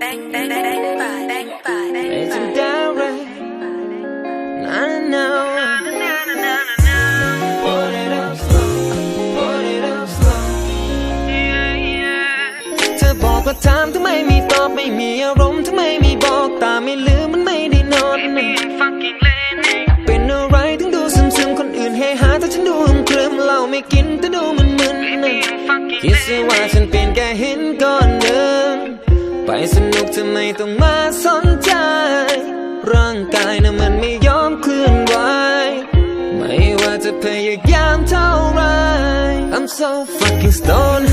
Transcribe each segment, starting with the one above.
bang bang bang bang bang bang bang Legendary I know Put it up slow Put it up slow เธอบอกว่าถามทำไมไม่ตอบไม่มีอารมณ์ทำไมไม่บอกตาไม่ลืมมันไม่ได้นอนเป็นอะไรถึงดูซึมซึมๆคนอื่นเฮฮาแต่ฉันดูอึมครึมเหล้าไม่กินแต่ดูมันมึนๆคิดซะว่าฉันเป็นแค่หินก้อนหนึ่งไป สนุกทำไมต้องมาสนใจ ร่างกายนะมันไม่ยอมเคลื่อนไหว ไม่ว่าจะพยายามเท่าไร I'm so fucking stoned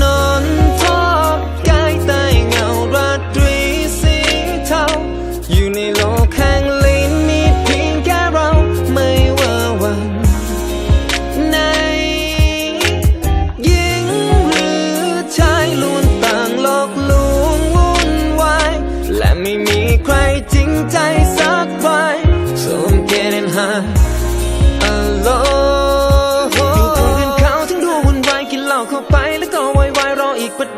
จริงใจสักใบน so I'm getting high alone อยู่ตรงกันเขาทั้งดูวุ่นวายกินเหล้าเข้าไปแล้วก็วายวายรออีกปรด